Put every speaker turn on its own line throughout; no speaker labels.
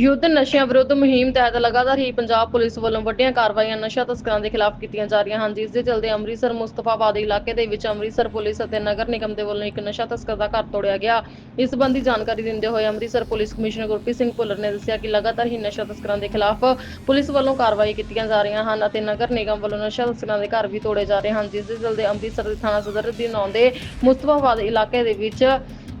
ਯੁੱਧ ਨਸ਼ਿਆਂ ਵਿਰੁੱਧ ਮੁਹਿੰਮ ਤਹਿਤ ਲਗਾਤਾਰ ਹੀ ਪੰਜਾਬ ਪੁਲਿਸ ਵੱਲੋਂ ਵੱਡੀਆਂ ਕਾਰਵਾਈਆਂ ਨਸ਼ਾ ਤਸਕਰਾਂ ਦੇ ਖਿਲਾਫ ਕੀਤੀਆਂ ਜਾ ਰਹੀਆਂ ਹਨ, ਜਿਸ ਦੇ ਚਲਦੇ ਅੰਮ੍ਰਿਤਸਰ ਮੁਸਤਫਾਬਾਦ ਇਲਾਕੇ ਦੇ ਵਿੱਚ ਅੰਮ੍ਰਿਤਸਰ ਪੁਲਿਸ ਅਤੇ ਨਗਰ ਨਿਗਮ ਦੇ ਵੱਲੋਂ ਇੱਕ ਨਸ਼ਾ ਤਸਕਰ ਦਾ ਘਰ ਤੋੜਿਆ ਗਿਆ। ਇਸ ਸੰਬੰਧੀ ਜਾਣਕਾਰੀ ਦਿੰਦੇ ਹੋਏ ਅੰਮ੍ਰਿਤਸਰ ਪੁਲਿਸ ਕਮਿਸ਼ਨਰ ਗੁਰਪ੍ਰੀਤ ਸਿੰਘ ਭੁੱਲਰ ਨੇ ਦੱਸਿਆ ਕਿ ਲਗਾਤਾਰ ਹੀ ਨਸ਼ਾ ਤਸਕਰਾਂ ਦੇ ਖਿਲਾਫ ਪੁਲਿਸ ਵੱਲੋਂ ਕਾਰਵਾਈ ਕੀਤੀਆਂ ਜਾ ਰਹੀਆਂ ਹਨ ਅਤੇ ਨਗਰ ਨਿਗਮ ਵੱਲੋਂ ਨਸ਼ਾ ਤਸਕਰਾਂ ਦੇ ਘਰ ਵੀ ਤੋੜੇ ਜਾ ਰਹੇ ਹਨ, ਜਿਸ ਦੇ ਚਲਦੇ ਅੰਮ੍ਰਿਤਸਰ ਦੇ ਥਾਣਾ ਸਦਰ ਦੇ ਆਉਂਦੇ ਮੁਸਤਫਾਬਾਦ ਇਲਾਕੇ ਦੇ ਵਿੱਚ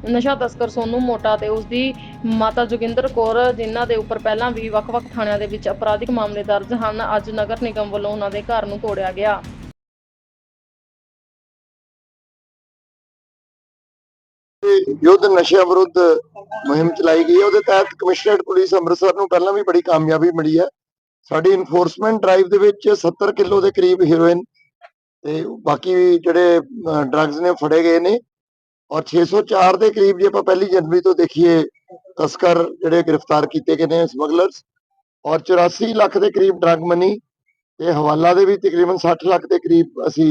ਨਸ਼ਾ ਤਸਕਰ ਸੋਨੂ ਮੋਟਾ ਤੇ ਉਸ ਦੀ ਮਾਤਾ ਜੋਗਿੰਦਰ ਕੌਰ, ਜਿਨ੍ਹਾਂ ਦੇ ਉੱਪਰ ਪਹਿਲਾਂ ਵੀ ਵੱਖ-ਵੱਖ ਥਾਣਿਆਂ ਦੇ ਵਿੱਚ ਅਪਰਾਧਿਕ ਮਾਮਲੇ ਦਰਜ ਹਨ, ਅੱਜ ਨਗਰ ਨਿਗਮ ਵੱਲੋਂ ਉਹਨਾਂ ਦੇ ਘਰ ਨੂੰ ਤੋੜਿਆ ਗਿਆ।
ਯੁੱਧ ਨਸ਼ਿਆਂ ਵਿਰੁੱਧ ਮੁਹਿੰਮ ਚਲਾਈ ਗਈ ਹੈ। ਉਹਦੇ ਤਹਿਤ ਕਮਿਸ਼ਨਰੇਟ ਪੁਲਿਸ ਅੰਮ੍ਰਿਤਸਰ ਨੂੰ ਪਹਿਲਾਂ ਵੀ ਬੜੀ ਕਾਮਯਾਬੀ ਮਿਲੀ ਹੈ। ਸਾਡੀ ਇਨਫੋਰਸਮੈਂਟ ਡਰਾਈਵ ਦੇ ਵਿੱਚ 70 ਕਿਲੋ ਦੇ ਕਰੀਬ ਹੀਰੋਇਨ ਤੇ ਬਾਕੀ ਜਿਹੜੇ ਡਰੱਗਸ ਨੇ ਫੜੇ ਗਏ ਨੇ। ਔਰ 604 ਦੇ ਕਰੀਬ ਜੇ ਆਪਾਂ ਪਹਿਲੀ ਜਨਵਰੀ ਤੋਂ ਦੇਖੀਏ, ਤਸਕਰ ਜਿਹੜੇ ਗ੍ਰਿਫਤਾਰ ਕੀਤੇ ਗਏ ਨੇ ਸਮਗਲਰਸ ਔਰ 84 ਲੱਖ ਦੇ ਕਰੀਬ ਡਰੱਗ ਮਨੀ ਤੇ ਹਵਾਲਾ ਦੇ ਵੀ ਤਕਰੀਬਨ 60 ਲੱਖ ਦੇ ਕਰੀਬ ਅਸੀਂ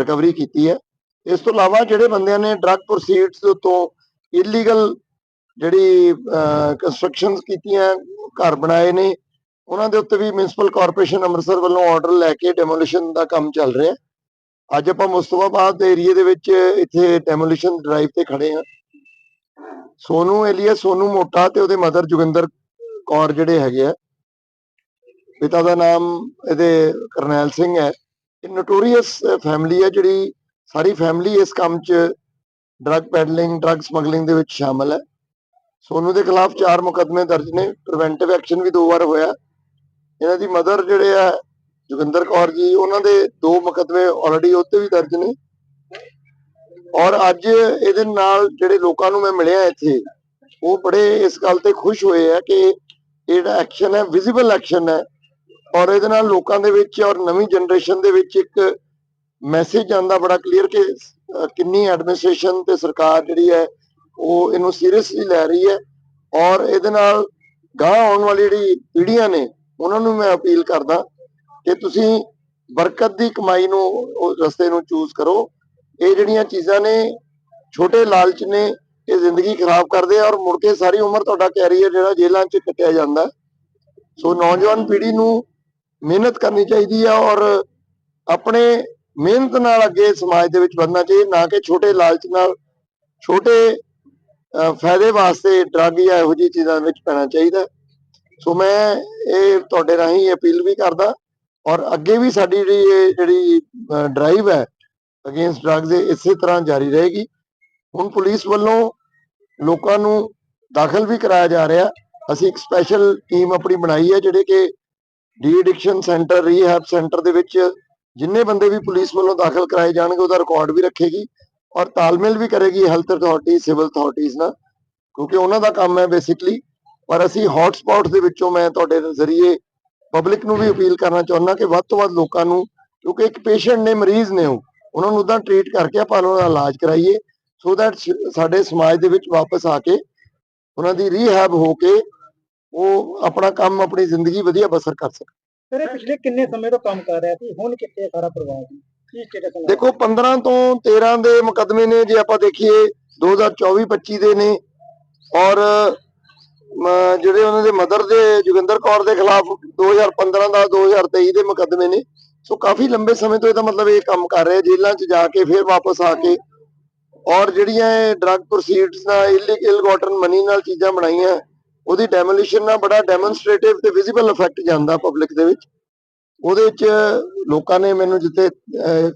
ਰਿਕਵਰੀ ਕੀਤੀ ਹੈ। ਇਸ ਤੋਂ ਇਲਾਵਾ ਜਿਹੜੇ ਬੰਦਿਆਂ ਨੇ ਡਰੱਗ ਪ੍ਰੋਸੀਡਸ ਤੋਂ ਇਲੀਗਲ ਜਿਹੜੀ ਕੰਸਟਰਕਸ਼ਨਸ ਕੀਤੀਆਂ, ਘਰ ਬਣਾਏ ਨੇ, ਉਹਨਾਂ ਦੇ ਉੱਤੇ ਵੀ ਮਿਊਨਿਸਪਲ ਕਾਰਪੋਰੇਸ਼ਨ ਅੰਮ੍ਰਿਤਸਰ ਵੱਲੋਂ ਆਰਡਰ ਲੈ ਕੇ ਡੈਮੋਲੀਸ਼ਨ ਦਾ ਕੰਮ ਚੱਲ ਰਿਹਾ ਹੈ। ਅੱਜ ਆਪਾਂ ਮੁਸਤਫਾਬਾਦ ਏਰੀਏ ਦੇ ਵਿੱਚ ਇੱਥੇ ਡੈਮੋਲੀਸ਼ਨ ਡਰਾਈਵ ਤੇ ਖੜੇ ਹਾਂ। ਸੋਨੂ ਏਲੀਆ ਸੋਨੂ ਮੋਟਾ ਤੇ ਉਹਦੇ ਮਦਰ ਜੋਗਿੰਦਰ ਕੌਰ ਜਿਹੜੇ ਹੈਗੇ ਆ। ਪਿਤਾ ਦਾ ਨਾਮ ਇਹਦੇ ਕਰਨੈਲ ਸਿੰਘ ਹੈ। ਇਹ ਨੋਟੋਰੀਅਸ ਫੈਮਿਲੀ ਹੈ ਜਿਹੜੀ ਸਾਰੀ ਫੈਮਿਲੀ ਇਸ ਕੰਮ 'ਚ ਡਰੱਗ ਪੈਡਲਿੰਗ ਡਰੱਗ ਸਮਗਲਿੰਗ ਦੇ ਵਿੱਚ ਸ਼ਾਮਲ ਹੈ। ਸੋਨੂ ਦੇ ਖਿਲਾਫ ਚਾਰ ਮੁਕੱਦਮੇ ਦਰਜ ਨੇ। ਪ੍ਰੀਵੈਂਟਿਵ ਐਕਸ਼ਨ ਵੀ ਦੋ ਵਾਰ ਹੋਇਆ। ਇਹਨਾਂ ਦੀ ਮਦਰ ਜਿਹੜੇ ਆ ਜੋਗਿੰਦਰ ਕੌਰ ਜੀ, ਉਹਨਾਂ ਦੇ ਦੋ ਮੁਕੱਦਮੇ ਆਲਰੇਡੀ ਉੱਤੇ ਵੀ ਦਰਜ ਨੇ। ਔਰ ਅੱਜ ਇਹਦੇ ਨਾਲ ਜਿਹੜੇ ਲੋਕਾਂ ਨੂੰ ਮੈਂ ਮਿਲਿਆ ਇੱਥੇ, ਉਹ ਬੜੇ ਇਸ ਗੱਲ ਤੇ ਖੁਸ਼ ਹੋਏ ਆ ਕਿ ਇਹ ਐਕਸ਼ਨ ਹੈ ਵਿਜ਼ੀਬਲ ਐਕਸ਼ਨ ਹੈ। ਔਰ ਇਹਦੇ ਨਾਲ ਲੋਕਾਂ ਦੇ ਵਿੱਚ ਔਰ ਨਵੀਂ ਜਨਰੇਸ਼ਨ ਦੇ ਵਿੱਚ ਇੱਕ ਮੈਸੇਜ ਆਂਦਾ ਬੜਾ ਕਲੀਅਰ ਕਿ ਕਿੰਨੀ ਐਡਮਿਨਿਸਟ੍ਰੇਸ਼ਨ ਤੇ ਸਰਕਾਰ ਜਿਹੜੀ ਹੈ, ਉਹ ਇਹਨੂੰ ਸੀਰੀਅਸਲੀ ਲੈ ਰਹੀ ਹੈ। ਔਰ ਇਹਦੇ ਨਾਲ ਗਾਂ ਆਉਣ ਵਾਲੀ ਜਿਹੜੀ ਪੀੜ੍ਹੀਆਂ ਨੇ, ਉਹਨਾਂ ਨੂੰ ਮੈਂ ਅਪੀਲ ਕਰਦਾ ਕਿ ਤੁਸੀਂ ਬਰਕਤ ਦੀ ਕਮਾਈ ਨੂੰ, ਉਹ ਰਸਤੇ ਨੂੰ ਚੂਜ਼ ਕਰੋ। ਇਹ ਜਿਹੜੀਆਂ ਚੀਜ਼ਾਂ ਨੇ, ਛੋਟੇ ਲਾਲਚ ਨੇ, ਇਹ ਜ਼ਿੰਦਗੀ ਖਰਾਬ ਕਰਦੇ ਆ ਔਰ ਮੁੜ ਕੇ ਸਾਰੀ ਉਮਰ ਤੁਹਾਡਾ ਕੈਰੀਅਰ ਜਿਹੜਾ ਜੇਲ੍ਹਾਂ 'ਚ ਕੱਟਿਆ ਜਾਂਦਾ। ਸੋ ਨੌਜਵਾਨ ਪੀੜ੍ਹੀ ਨੂੰ ਮਿਹਨਤ ਕਰਨੀ ਚਾਹੀਦੀ ਆ ਔਰ ਆਪਣੇ ਮਿਹਨਤ ਨਾਲ ਅੱਗੇ ਸਮਾਜ ਦੇ ਵਿੱਚ ਵਧਣਾ ਚਾਹੀਦਾ, ਨਾ ਕਿ ਛੋਟੇ ਲਾਲਚ ਨਾਲ, ਛੋਟੇ ਫਾਇਦੇ ਵਾਸਤੇ ਡਰੱਗ ਜਾਂ ਇਹੋ ਜਿਹੀ ਚੀਜ਼ਾਂ ਵਿੱਚ ਪੈਣਾ ਚਾਹੀਦਾ। ਸੋ ਮੈਂ ਇਹ ਤੁਹਾਡੇ ਰਾਹੀਂ ਅਪੀਲ ਵੀ ਕਰਦਾ ਔਰ ਅੱਗੇ ਵੀ ਸਾਡੀ ਜਿਹੜੀ ਇਹ ਜਿਹੜੀ ਡਰਾਈਵ ਹੈ ਅਗੇਂਸਟ ਡਰੱਗਸ ਇਹ ਇਸੇ ਤਰ੍ਹਾਂ ਜਾਰੀ ਰਹੇਗੀ। ਹੁਣ ਪੁਲਿਸ ਵੱਲੋਂ ਲੋਕਾਂ ਨੂੰ ਦਾਖਲ ਵੀ ਕਰਾਇਆ ਜਾ ਰਿਹਾ। ਅਸੀਂ ਇੱਕ ਸਪੈਸ਼ਲ ਟੀਮ ਆਪਣੀ ਬਣਾਈ ਹੈ ਜਿਹੜੇ ਕਿ de addiction centre rehab centre ਦੇ ਵਿੱਚ ਜਿੰਨੇ ਬੰਦੇ ਵੀ ਪੁਲਿਸ ਵੱਲੋਂ ਦਾਖਲ ਕਰਾਏ ਜਾਣਗੇ ਉਹਦਾ ਰਿਕਾਰਡ ਵੀ ਰੱਖੇਗੀ ਔਰ ਤਾਲਮੇਲ ਵੀ ਕਰੇਗੀ ਹੈਲਥ ਅਥਾਰਟੀ ਸਿਵਲ ਅਥਾਰਟੀਜ਼ ਨਾਲ, ਕਿਉਂਕਿ ਉਹਨਾਂ ਦਾ ਕੰਮ ਹੈ ਬੇਸਿਕਲੀ ਪਰ ਅਸੀਂ ਹੌਟ ਸਪੌਟਸ ਦੇ ਵਿੱਚੋਂ ਮੈਂ ਤੁਹਾਡੇ ਜ਼ਰੀਏ ਪਬਲਿਕ ਨੂੰ ਵੀ ਅਪੀਲ ਕਰਨਾ ਚਾਹੁੰਦਾ ਕਿ ਵੱਧ ਤੋਂ ਵੱਧ ਲੋਕਾਂ ਨੂੰ ਕਿਉਂਕਿ ਇੱਕ ਪੇਸ਼ੈਂਟ ਨੇ ਮਰੀਜ਼ ਨੇ ਉਹ ਉਹਨਾਂ ਨੂੰ ਉਦਾਂ ਟ੍ਰੀਟ ਕਰਕੇ ਆਪਾਂ ਉਹਨਾਂ ਦਾ ਇਲਾਜ ਕਰਾਈਏ ਸੋ ਦੈਟ ਸਾਡੇ ਸਮਾਜ ਦੇ ਵਿੱਚ ਵਾਪਸ ਆ ਕੇ ਉਹਨਾਂ ਦੀ ਰੀਹੈਬ ਹੋ ਕੇ ਉਹ ਆਪਣਾ ਕੰਮ ਆਪਣੀ ਜ਼ਿੰਦਗੀ ਵਧੀਆ ਬਸਰ ਕਰ ਸਕਣ।
ਇਹ ਪਿਛਲੇ ਕਿੰਨੇ ਸਮੇਂ ਤੋਂ ਕੰਮ ਕਰ ਰਿਹਾ ਸੀ? ਹੁਣ ਕਿੱਥੇ ਸਾਰਾ ਪਰਿਵਾਰ?
ਦੇਖੋ 15 ਤੋਂ 13 ਦੇ ਮੁਕੱਦਮੇ ਨੇ ਜੇ ਆਪਾਂ ਦੇਖੀਏ 2024-25 ਦੇ ਨੇ ਔਰ ਜਿਹੜੇ ਉਹਨਾਂ ਦੇ ਮਦਰ ਦੇ, ਜੋਗਿੰਦਰ ਕੌਰ ਦੇ ਖਿਲਾਫ 2015 ਦਾ 2023 ਦੇ ਮੁਕੱਦਮੇ ਨੇ। ਸੋ ਕਾਫੀ ਲੰਬੇ ਸਮੇਂ ਤੋਂ ਇਹਦਾ ਮਤਲਬ ਇਹ ਕੰਮ ਕਰ ਰਹੇ, ਜੇਲ੍ਹਾਂ 'ਚ ਜਾ ਕੇ ਫਿਰ ਵਾਪਸ ਆ ਕੇ ਔਰ ਜਿਹੜੀਆਂ ਡਰੱਗ ਪ੍ਰੋਸੀਡਸ ਨਾਲ ਇਲੀਗਲ ਗਾਟਨ ਮਨੀ ਨਾਲ ਚੀਜ਼ਾਂ ਬਣਾਈਆਂ, ਉਹਦੀ ਡੈਮੋਲੀਸ਼ਨ ਨਾਲ ਬੜਾ ਡੈਮੋਨਸਟ੍ਰੇਟਿਵ ਤੇ ਵਿਜ਼ੀਬਲ ਇਫੈਕਟ ਜਾਂਦਾ ਪਬਲਿਕ ਦੇ ਵਿੱਚ। ਉਹਦੇ ਵਿੱਚ ਲੋਕਾਂ ਨੇ ਮੈਨੂੰ ਜਿੱਤੇ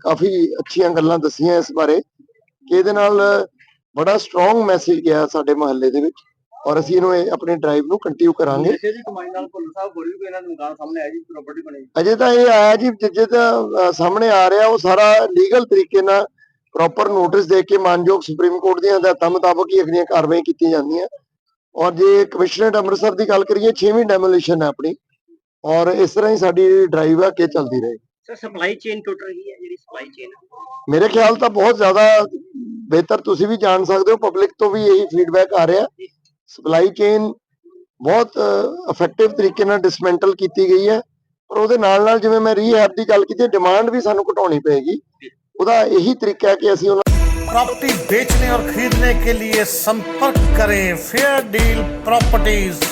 ਕਾਫੀ ਅੱਛੀਆਂ ਗੱਲਾਂ ਦੱਸੀਆਂ ਇਸ ਬਾਰੇ ਕਿ ਇਹਦੇ ਨਾਲ ਬੜਾ ਸਟਰੋਂਗ ਮੈਸੇਜ ਗਿਆ ਸਾਡੇ ਮਹੱਲੇ ਦੇ ਵਿੱਚ। ਔਰ ਅਸੀਂ ਇਹਨੂੰ ਇਹ ਆਪਣੀ ਡਰਾਈਵ ਨੂੰ ਕੰਟੀਨਿਊ ਕਰਾਂਗੇ।
ਨਸ਼ੇ ਦੀ ਕਮਾਈ ਨਾਲ ਭੁੱਲ ਸਾਹਿਬ ਹੋਰ ਵੀ ਕੋਈ ਇਹਨਾਂ ਦਾ ਨੁਕਸਾਨ ਸਾਹਮਣੇ ਆਇਆ ਜੀ ਪ੍ਰਾਪਰਟੀ ਬਣੀ।
ਅਜੇ ਤਾਂ ਇਹ ਆਇਆ ਜੀ ਜਿੱਜੇ ਤਾਂ ਸਾਹਮਣੇ ਆ ਰਿਹਾ ਉਹ ਸਾਰਾ ਲੀਗਲ ਤਰੀਕੇ ਨਾਲ ਪ੍ਰੋਪਰ ਨੋਟਿਸ ਦੇ ਕੇ ਮਾਨਯੋਗ ਸੁਪਰੀਮ ਕੋਰਟ ਦੀਆਂ ਹਦਾਇਤਾਂ ਮੁਤਾਬਕ ਹੀ ਅਗਲੀਆਂ ਕਾਰਵਾਈਆਂ ਕੀਤੀਆਂ ਜਾਂਦੀਆਂ। ਔਰ ਜੇ ਕਮਿਸ਼ਨਰੇਟ ਅੰਮ੍ਰਿਤਸਰ ਦੀ ਗੱਲ ਕਰੀਏ 6ਵੀਂ ਡੈਮੋਲੀਸ਼ਨ ਹੈ ਆਪਣੀ। ਔਰ ਇਸ ਤਰ੍ਹਾਂ ਹੀ ਸਾਡੀ ਡਰਾਈਵ ਆ ਕੇ ਚੱਲਦੀ ਰਹੇ।
ਸਰ ਸਪਲਾਈ ਚੇਨ ਟੁੱਟ ਰਹੀ ਹੈ ਜਿਹੜੀ ਸਪਲਾਈ ਚੇਨ
ਮੇਰੇ ਖਿਆਲ ਤਾਂ ਬਹੁਤ ਜ਼ਿਆਦਾ ਬਿਹਤਰ ਤੁਸੀਂ ਵੀ ਜਾਣ ਸਕਦੇ ਹੋ ਪਬਲਿਕ ਤੋਂ ਵੀ ਇਹੀ ਫੀਡਬੈਕ ਆ ਰਿਹਾ। ਸਪਲਾਈ ਚੇਨ ਬਹੁਤ ਇਫੈਕਟਿਵ ਤਰੀਕੇ ਨਾਲ ਡਿਸਮੈਂਟਲ ਕੀਤੀ ਗਈ ਹੈ ਪਰ ਉਹਦੇ ਨਾਲ ਨਾਲ ਜਿਵੇਂ ਮੈਂ ਰੀਹੈਬ ਦੀ ਗੱਲ ਕੀਤੀ ਡਿਮਾਂਡ ਵੀ ਸਾਨੂੰ ਘਟਾਉਣੀ ਪਏਗੀ ਉਹਦਾ ਇਹੀ ਤਰੀਕਾ ਹੈ ਕਿ ਅਸੀਂ ਉਹਨਾਂ
प्रॉपर्टी बेचने और खरीदने के लिए संपर्क करें फेयर डील प्रॉपर्टीज